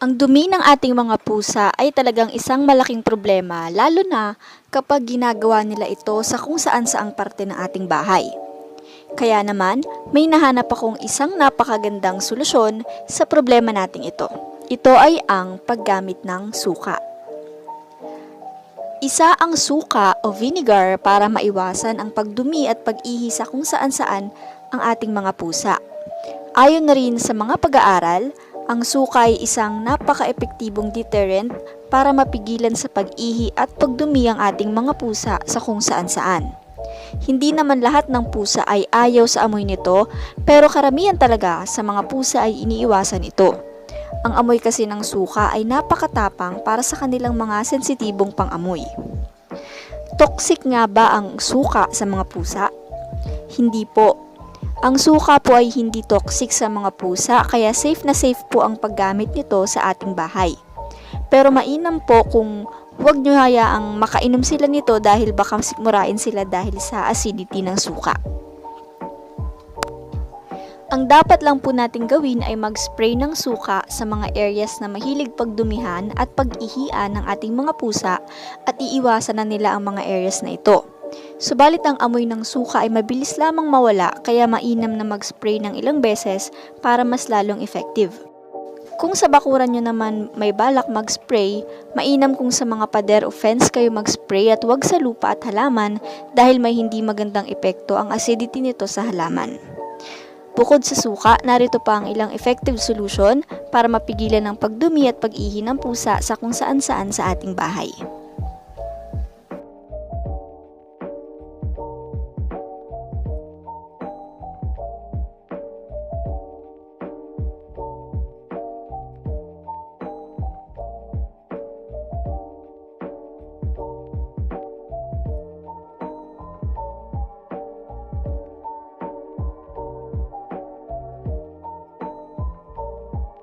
Ang dumi ng ating mga pusa ay talagang isang malaking problema lalo na kapag ginagawa nila ito sa kung saan saang parte ng ating bahay. Kaya naman, may nahanap akong isang napakagandang solusyon sa problema nating ito. Ito ay ang paggamit ng suka. Isa ang suka o vinegar para maiwasan ang pagdumi at pag-ihi sa kung saan saan ang ating mga pusa. Ayon na rin sa mga pag-aaral, ang suka ay isang napaka-epektibong deterrent para mapigilan sa pag-ihi at pagdumi ang ating mga pusa sa kung saan-saan. Hindi naman lahat ng pusa ay ayaw sa amoy nito, pero karamihan talaga sa mga pusa ay iniiwasan ito. Ang amoy kasi ng suka ay napakatapang para sa kanilang mga sensitibong pangamoy. Toxic nga ba ang suka sa mga pusa? Hindi po. Ang suka po ay hindi toxic sa mga pusa kaya safe na safe po ang paggamit nito sa ating bahay. Pero mainam po kung huwag nyo hayaang makainom sila nito dahil baka sikmurain sila dahil sa acidity ng suka. Ang dapat lang po natin gawin ay mag-spray ng suka sa mga areas na mahilig pagdumihan at pag-ihian ng ating mga pusa at iiwasan na nila ang mga areas na ito. Subalit ang amoy ng suka ay mabilis lamang mawala kaya mainam na mag-spray ng ilang beses para mas lalong effective. Kung sa bakuran nyo naman may balak mag-spray, mainam kung sa mga pader o fence kayo mag-spray at wag sa lupa at halaman dahil may hindi magandang epekto ang acidity nito sa halaman. Bukod sa suka, narito pa ang ilang effective solution para mapigilan ang pagdumi at pag-ihi ng pusa sa kung saan saan sa ating bahay.